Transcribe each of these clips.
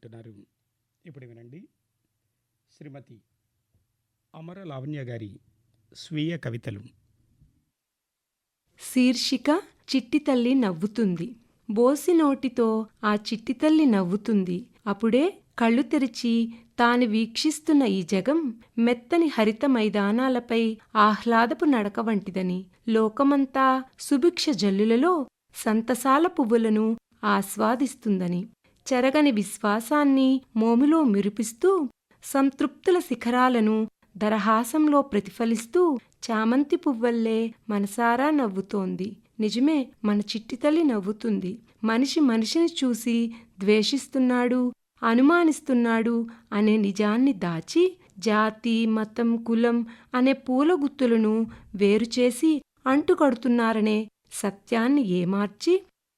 వింటున్నారు. ఇప్పుడు వినండి. శ్రీమతి అమర లావణ్య గారి స్వీయ కవితలు. శీర్షిక చిట్టితల్లి నవ్వుతుంది. బోసి నోటితో ఆ చిట్టితల్లి నవ్వుతుంది. అప్పుడే కళ్ళు తెరిచి తాను వీక్షిస్తున్న ఈ జగం మెత్తని హరిత మైదానాలపై ఆహ్లాదపు నడక వంటిదని లోకమంతా సుభిక్ష జల్లులలో సంతసాల పువ్వులను ఆస్వాదిస్తుందని. చెరగని విశ్వాసాన్ని మోములో మెరిపిస్తూ సంతృప్తుల శిఖరాలను దరహాసంలో ప్రతిఫలిస్తూ చామంతి పువ్వల్లే మనసారా నవ్వుతోంది. నిజమే మన చిట్టితల్లి నవ్వుతుంది. మనిషి మనిషిని చూసి ద్వేషిస్తున్నాడు అనుమానిస్తున్నాడు అనే నిజాన్ని దాచి జాతి మతం కులం అనే పూల గుత్తులను వేరుచేసి అంటుకడుతున్నారనే సత్యాన్ని ఏమార్చి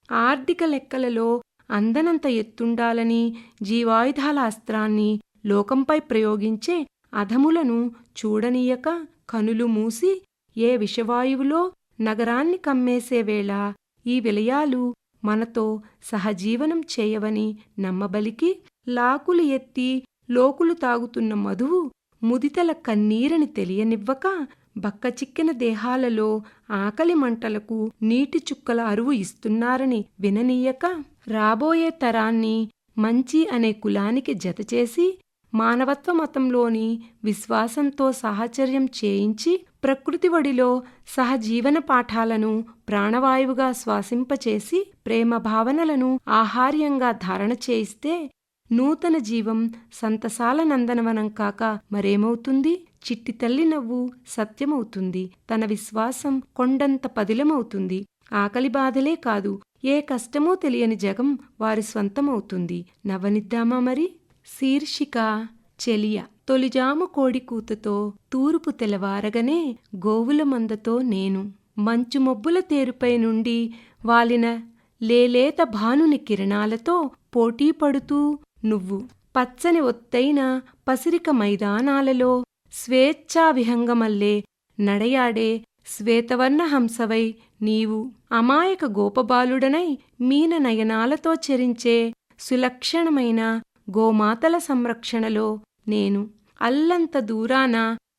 ఆర్థిక లెక్కలలో అందనంత ఎత్తుండాలని జీవాయుధాల అస్త్రాన్ని లోకంపై ప్రయోగించే అధములను చూడనీయక కనులు మూసి ఏ విషవాయువులో నగరాన్ని కమ్మేసే వేళ ఈ విలయాలు మనతో సహజీవనం చేయవని నమ్మబలికి లాకులు ఎత్తి లోకులు తాగుతున్న మధువు ముదితల కన్నీరని తెలియనివ్వక బక్కచిక్కిన దేహాలలో ఆకలి మంటలకు నీటి చుక్కల అరువు ఇస్తున్నారని విననీయక రాబోయే తరాన్ని మంచి అనే కులానికి జతచేసి మానవత్వ మతంలోని విశ్వాసంతో సాహచర్యం చేయించి ప్రకృతి వడిలో సహజీవన పాఠాలను ప్రాణవాయువుగా శ్వాసింపచేసి ప్రేమ భావనలను ఆహార్యంగా ధారణ చేయిస్తే నూతన జీవం సంతసాల నందనవనం కాక మరేమవుతుంది? చిట్టి తల్లి నవ్వు సత్యమవుతుంది. తన విశ్వాసం కొండంత పదిలమవుతుంది. ఆకలి బాధలే కాదు ఏ కష్టమో తెలియని జగం వారి స్వంతమవుతుంది. నవ్వనిద్దామా మరి? శీర్షిక చెలియ. తొలిజాము కోడికూతతో తూర్పు తెలవారగనే గోవుల మందతో నేను. మంచు మబ్బుల తేరుపై నుండి వాలిన లేలేత భానుని కిరణాలతో పోటీ పడుతూ నువ్వు. పచ్చని ఒత్తైన పసిరిక మైదానాలలో స్వేచ్ఛా విహంగమల్లే నడయాడే శ్వేతవర్ణ హంసవై నీవు అమాయక గోపబాలుడనై మీన నయనాలతో చెరించే సులక్షణమైన గోమాతల సంరక్షణలో నేను అల్లంత దూరాన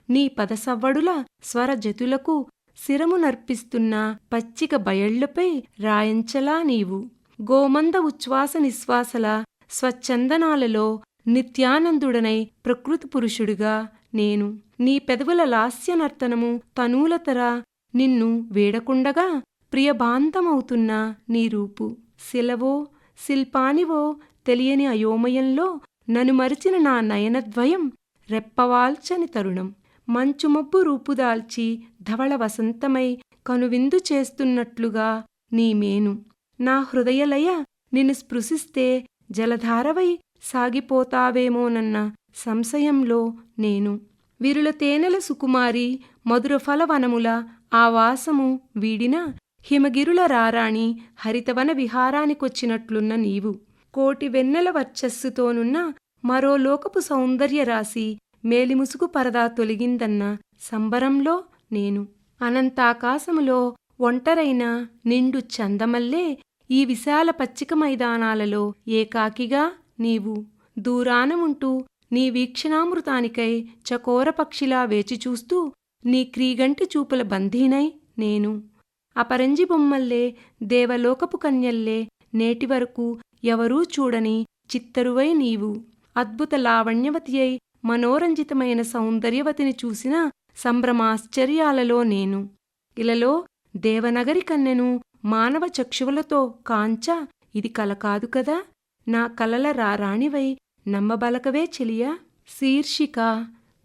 నీ పదసవ్వడుల స్వరజతులకు శిరము నర్పిస్తున్న పచ్చిక బయళ్ళపై రాయంచలా నీవు. గోమంద ఉచ్ఛ్వాస నిశ్వాసల స్వచ్ఛందనాలలో నిత్యానందుడనై ప్రకృతి పురుషుడిగా నేను. నీ పెదవుల లాస్యనర్తనము తనూలతర నిన్ను వేడకుండగా ప్రియభాంతమవుతున్న నీ రూపు. శిలవో శిల్పానివో తెలియని అయోమయంలో నను మరిచిన నా నయనద్వయం రెప్పవాల్చని తరుణం. మంచుమబ్బు రూపుదాల్చి ధవళ వసంతమై కనువిందు చేస్తున్నట్లుగా నీ మేను. నా హృదయలయ నిన్ను స్పృశిస్తే జలధారవై సాగిపోతావేమోనన్న సంశయంలో నేను. విరుల తేనెల సుకుమారి మధుర ఫలవనముల ఆ వాసము వీడిన హిమగిరుల రారాణి హరితవన విహారానికొచ్చినట్లున్న నీవు. కోటి వెన్నెల వర్చస్సుతోనున్న మరో లోకపు సౌందర్య రాశి మేలిముసుగు పరదా తొలగిందన్న సంబరంలో నేను. అనంతాకాశములో ఒంటరైన నిండు చందమల్లే ఈ విశాల పచ్చిక మైదానాలలో ఏకాకిగా నీవు దూరానముంటూ నీ వీక్షణామృతానికై చకోరపక్షిలా వేచిచూస్తూ నీ క్రీగంటి చూపుల బంధీనై నేను. అపరంజి బొమ్మల్లే దేవలోకపు కన్యల్లే నేటివరకు ఎవరూ చూడని చిత్తరువై నీవు. అద్భుత లావణ్యవతి అయి మనోరంజితమైన సౌందర్యవతిని చూసిన సంభ్రమాశ్చర్యాలలో నేను. ఇలలో దేవనగరి కన్నెను మానవ చక్షువులతో కాంచ ఇది కల కాదు కదా? నా కలల రారాణివై నమ్మబలకవే చెలియా? శీర్షిక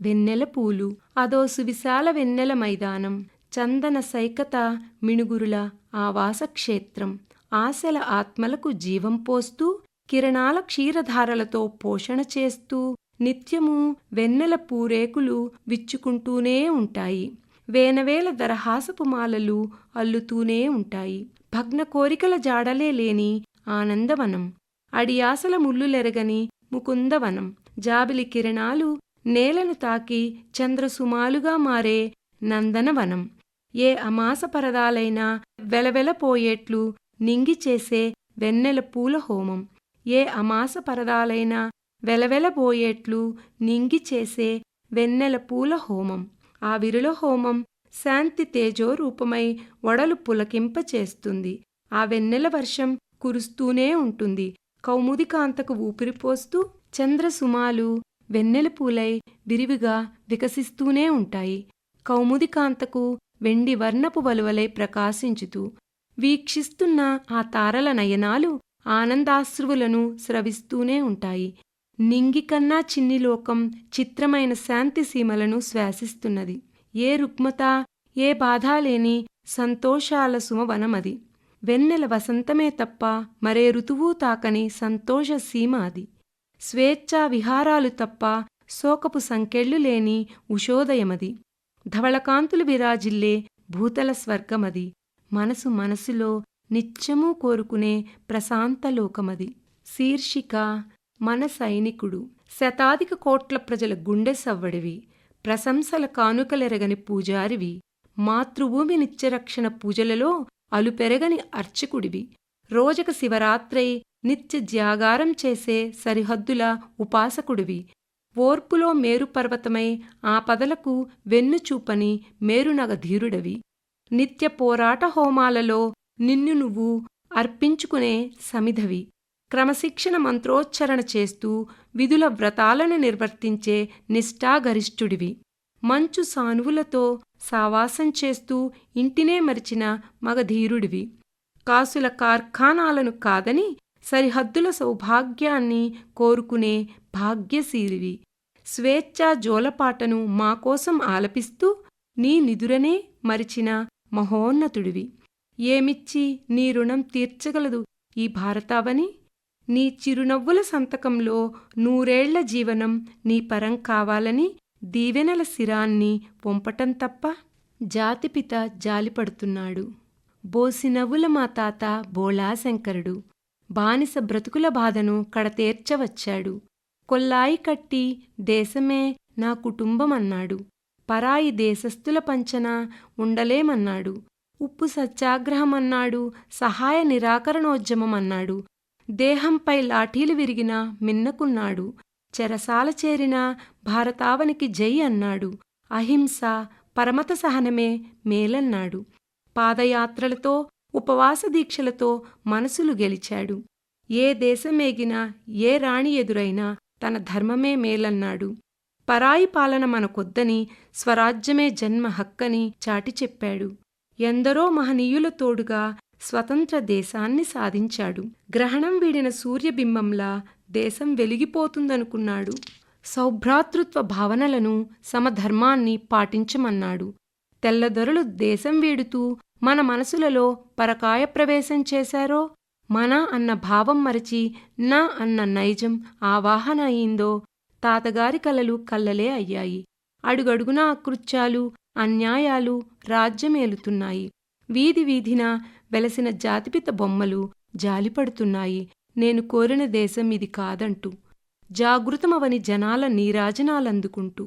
వెన్నెల పూలు. అదో సువిశాల వెన్నెల మైదానం. చందన సైకత మిణుగురుల ఆవాసక్షేత్రం ఆశల ఆత్మలకు జీవం పోస్తూ కిరణాల క్షీరధారలతో పోషణ చేస్తూ నిత్యము వెన్నెల పూరేకులు విచ్చుకుంటూనే ఉంటాయి. వేనవేల దరహాసపు మాలలు అల్లుతూనే ఉంటాయి. భగ్న కోరికల జాడలే లేని ఆనందవనం. అడియాసల ముల్లులెరగని ముకుందవనం. జాబిలి కిరణాలు నేలను తాకి చంద్రసుమాలుగా మారే నందనవనం. ఏ అమాస పరదాలైనా వెలవెలపోయేట్లు నింగిచేసే వెన్నెల పూల హోమం. ఏ అమాస పరదాలైనా వెలవెలబోయేట్లు నింగిచేసే వెన్నెల పూల హోమం. ఆ విరుల హోమం శాంతి తేజో రూపమై వడలు పులకింపచేస్తుంది. ఆ వెన్నెల వర్షం కురుస్తూనే ఉంటుంది. కౌముదికాంతకు ఊపిరిపోస్తూ చంద్రసుమాలు వెన్నెలపూలై విరివిగా వికసిస్తూనే ఉంటాయి. కౌముదికాంతకు వెండి వర్ణపు వలువలై ప్రకాశించుతూ వీక్షిస్తున్న ఆ తారల నయనాలు ఆనందాశ్రువులను స్రవిస్తూనే ఉంటాయి. నింగికన్నా చిన్ని లోకం చిత్రమైన శాంతి సీమలను శ్వాసిస్తున్నది. ఏ రుగ్మత ఏ బాధ లేని సంతోషాల సుమవనమది. వెన్నెల వసంతమే తప్ప మరే ఋతువు తాకని సంతోష సీమ అది. స్వేచ్ఛా విహారాలు తప్ప శోకపు సంకెళ్ళు లేని ఉషోదయమది. ధవళకాంతులు విరాజిల్లే భూతల స్వర్గమది. మనసు మనసులో నిత్యమూ కోరుకునే ప్రశాంతలోకమది శీర్షిక మన సైనికుడు. శతాధిక కోట్ల ప్రజల గుండె సవ్వడివి. ప్రశంసల కానుకలెరగని పూజారివి. మాతృభూమి నిత్యరక్షణ పూజలలో అలుపెరగని అర్చకుడివి. రోజక శివరాత్రై నిత్య జ్యాగారం చేసే సరిహద్దుల ఉపాసకుడివి. ఓర్పులో మేరుపర్వతమై ఆపదలకు వెన్నుచూపని మేరునగ ధీరుడవి. నిత్య పోరాట హోమాలలో నిన్ను నువ్వు అర్పించుకునే సమిధవి. క్రమశిక్షణ మంత్రోచ్చరణ చేస్తూ విధుల వ్రతాలను నిర్వర్తించే నిష్ఠాగరిష్ఠుడివి. మంచు సానువులతో సావాసం చేస్తూ ఇంటినే మరిచిన మగధీరుడివి. కాసుల కార్ఖానాలను కాదని సరిహద్దుల సౌభాగ్యాన్ని కోరుకునే భాగ్యశీలివి. స్వేచ్ఛా జోలపాటను మాకోసం ఆలపిస్తూ నీ నిదురనే మరిచిన మహోన్నతుడివి. ఏమిచ్చి నీ రుణం తీర్చగలదు ఈ భారతావని? నీ చిరునవ్వుల సంతకంలో నూరేళ్ళ జీవనం నీ పరం కావాలని దీవెనల శిరాన్ని పొంపటం తప్ప జాతిపిత జాలిపడుతున్నాడు. బోసినవ్వుల మా తాత బోళాశంకరుడు. బానిస బ్రతుకుల బాధను కడతేర్చవచ్చాడు. కొల్లాయి కట్టి దేశమే నా కుటుంబమన్నాడు. పరాయి దేశస్థుల పంచన ఉండలేమన్నాడు. ఉప్పు సత్యాగ్రహమన్నాడు. సహాయ నిరాకరణోద్యమమన్నాడు. దేహంపై లాఠీలు విరిగిన మిన్నకున్నాడు. చెరసాల చేరిన భారతావనికి జై అన్నాడు. అహింస పరమత సహనమే మేలన్నాడు. పాదయాత్రలతో ఉపవాస దీక్షలతో మనసులు గెలిచాడు. ఏ దేశమేగినా ఏ రాణి ఎదురైనా తన ధర్మమే మేలన్నాడు. పరాయి పాలన మనకొద్దని స్వరాజ్యమే జన్మ హక్కని చాటి చెప్పాడు. ఎందరో మహనీయుల తోడుగా స్వతంత్ర దేశాన్ని సాధించాడు. గ్రహణం వీడిన సూర్యబింబంలా దేశం వెలిగిపోతుందనుకున్నాడు. సౌభ్రాతృత్వ భావనలను సమధర్మాన్ని పాటించమన్నాడు. తెల్లదొరలు దేశం వీడుతూ మన మనసులలో పరకాయ ప్రవేశం చేశారో? మన అన్న భావం మరచి నా అన్న నైజం ఆవాహన అయిందో? తాతగారి కలలు కల్లలే అయ్యాయి. అడుగడుగునా అకృత్యాలు అన్యాయాలు రాజ్యమేలుతున్నాయి వీధి వీధిన వెలసిన జాతిపిత బొమ్మలు జాలిపడుతున్నాయి. నేను కోరిన దేశం ఇది కాదంటూ జాగృతమవని జనాల నీరాజనాలందుకుంటూ.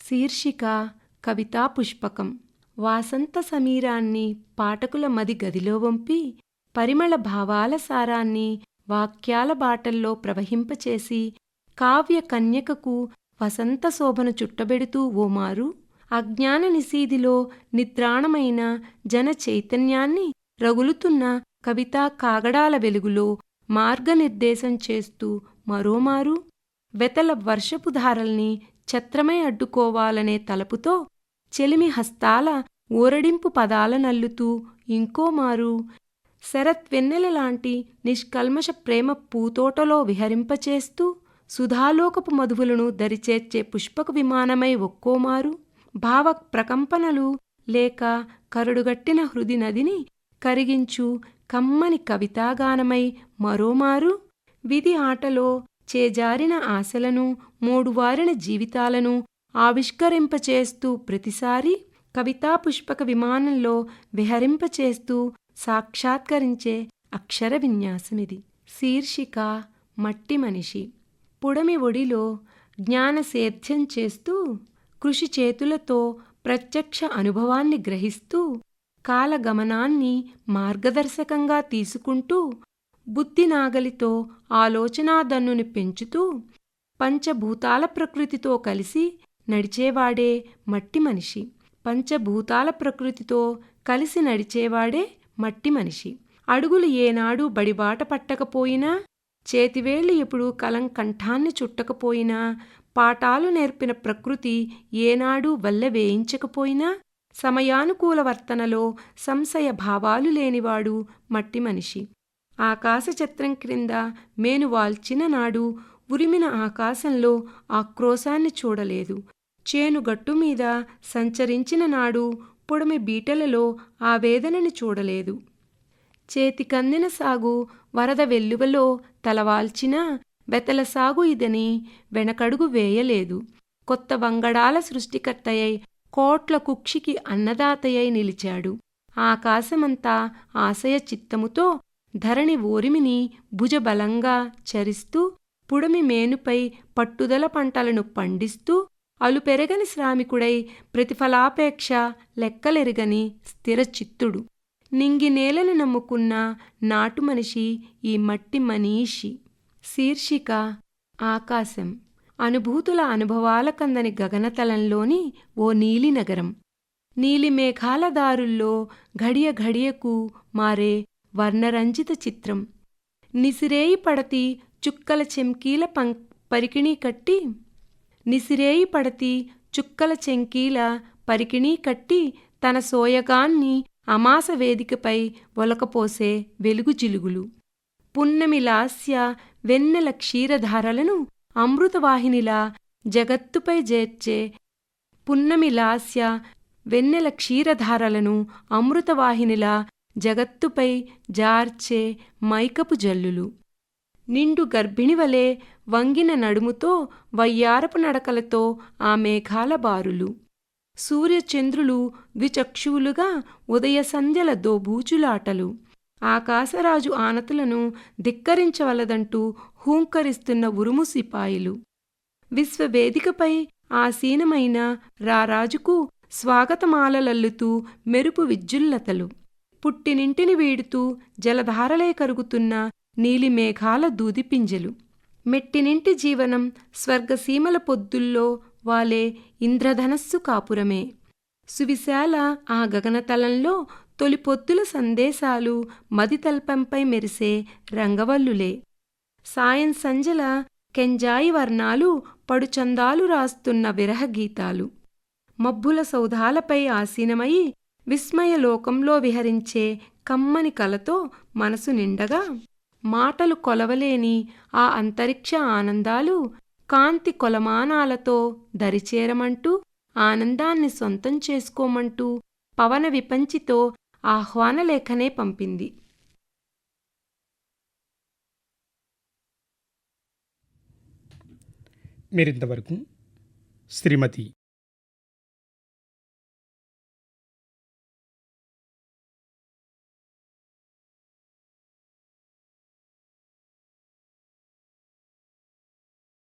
శీర్షిక కవితా పుష్పకం. వాసంత సమీరాన్ని పాఠకుల మది గదిలో వంపి పరిమళ భావాల సారాన్ని వాక్యాల బాటల్లో ప్రవహింపచేసి కావ్య కన్యకకు వసంత శోభను చుట్టబెడుతూ ఓమారు అజ్ఞాన నిశీదిలో నిద్రాణమైన జన చైతన్యాన్ని రగులుతున్న కవితా కాగడాల వెలుగులో మార్గనిర్దేశం చేస్తూ మరోమారు వెతల వర్షపు ధారల్ని ఛత్రమై అడ్డుకోవాలనే తలపుతో చెలిమి హస్తాల ఊరడింపు పదాల నల్లుతూ ఇంకోమారు శరత్ వెన్నెలలాంటి నిష్కల్మష ప్రేమ పూతోటలో విహరింపచేస్తూ సుధాలోకపు మధువులను దరిచేర్చే పుష్పక విమానమై ఒక్కోమారు భావ ప్రకంపనలు లేక కరుడుగట్టిన హృది నదిని కరిగించు కమ్మని కవితాగానమై మరోమారు విధి ఆటలో చేజారిన ఆశలను మూడువారిన జీవితాలను ఆవిష్కరింపచేస్తూ ప్రతిసారి కవితా పుష్పక విమానంలో విహరింపచేస్తూ సాక్షాత్కరించే అక్షర విన్యాసమిది. శీర్షిక మట్టి మనిషి. పుడమి ఒడిలో జ్ఞానసేద్యం చేస్తూ కృషి చేతులతో ప్రత్యక్ష అనుభవాన్ని గ్రహిస్తూ కాలగమనాన్ని మార్గదర్శకంగా తీసుకుంటూ బుద్ధి నాగలితో ఆలోచనా దన్నుని పెంచుతూ పంచభూతాల ప్రకృతితో కలిసి నడిచేవాడే మట్టి మనిషి. పంచభూతాల ప్రకృతితో కలిసి నడిచేవాడే మట్టి మనిషి. అడుగులు ఏనాడు బడిబాట పట్టకపోయినా చేతివేళ్ళు ఎప్పుడు కలం కంఠాన్ని చుట్టకపోయినా పాఠాలు నేర్పిన ప్రకృతి ఏనాడు వల్ల వేయించకపోయినా సమయానుకూల వర్తనలో సంశయ భావాలు లేనివాడు మట్టి మనిషి. ఆకాశ చిత్రం క్రింద మేను వాల్చిన నాడు ఉరిమిన ఆకాశంలో ఆక్రోశాన్ని చూడలేదు. చేనుగట్టు మీద సంచరించిన నాడు పొడమి బీటలలో ఆ వేదనని చూడలేదు. చేతికందిన సాగు వరద వెల్లువలో తలవాల్చినా బెతల సాగు ఇదని వెనకడుగు వేయలేదు. కొత్త వంగడాల సృష్టికర్తయ్యై కోట్ల కుక్షికి అన్నదాతయై నిలిచాడు. ఆకాశమంతా ఆశయ చిత్తముతో ధరణి ఓరిమిని భుజబలంగా చరిస్తూ పుడమి మేనుపై పట్టుదల పంటలను పండిస్తూ అలుపెరగని శ్రామికుడై ప్రతిఫలాపేక్ష లెక్కలెరగని స్థిరచిత్తుడు. నింగి నేలను నమ్ముకున్న నాటు మనిషి ఈ మట్టి మనీషి. శీర్షిక ఆకాశం. అనుభూతుల అనుభవాల కందని గగనతలంలోని ఓ నీలి నగరం. నీలి మేఘాల దారుల్లో ఘడియ ఘడియకు మారే వర్ణరంజిత చిత్రం. నిసిరేయి పడతి చుక్కల చెంకీల పం పరికిణీ కట్టి నిసిరేయి పడతి చుక్కల చెంకీల పరికిణీ కట్టి తన సోయగాన్ని అమాస వేదికపై ఒలకపోసే వెలుగు జిలుగులు. పున్నమి లాస్య వెన్నెల క్షీరధారలను అమృతవాహినిలా జగత్తుపై చేర్చే పున్నమి లాస్య వెన్నెల క్షీరధారలను అమృతవాహినిలా జగత్తుపై జార్చే మైకపు జల్లులు. నిండు గర్భిణివలే వంగిన నడుముతో వయ్యారపు నడకలతో ఆ మేఘాల బారులు. సూర్యచంద్రులు ద్విచక్షువులుగా ఉదయ సంధ్యల దోబూచులాటలు ఆకాశరాజు ఆనతులను ధిక్కరించవలదంటూ హూంకరిస్తున్న ఉరుము సిపాయిలు. విశ్వవేదికపై ఆసీనమైన రారాజుకు స్వాగతమాలలల్లుతూ మెరుపు విజ్జుల్లతలు పుట్టినింటిని వీడుతూ జలధారలే కరుగుతున్న నీలిమేఘాల దూదిపింజలు. మెట్టినింటి జీవనం స్వర్గసీమల పొద్దుల్లో వాలే ఇంద్రధనస్సు కాపురమే. సువిశాల ఆ గగనతలంలో తొలి పొద్దుల సందేశాలు మదితల్పంపై మెరిసే రంగవల్లులే. సాయం సంజల కెంజాయి వర్ణాలు పడుచందాలు రాస్తున్న విరహగీతాలు మబ్బుల సౌధాలపై ఆసీనమై విస్మయలోకంలో విహరించే కమ్మని కలతో మనసు నిండగా మాటలు కొలవలేని ఆ అంతరిక్ష ఆనందాలు కాంతి కొలమానాలతో దరిచేరమంటూ ఆనందాన్ని సొంతం చేసుకోమంటూ పవన విపంచితో ఆహ్వానలేఖనే పంపింది. మీరింతవరకు శ్రీమతి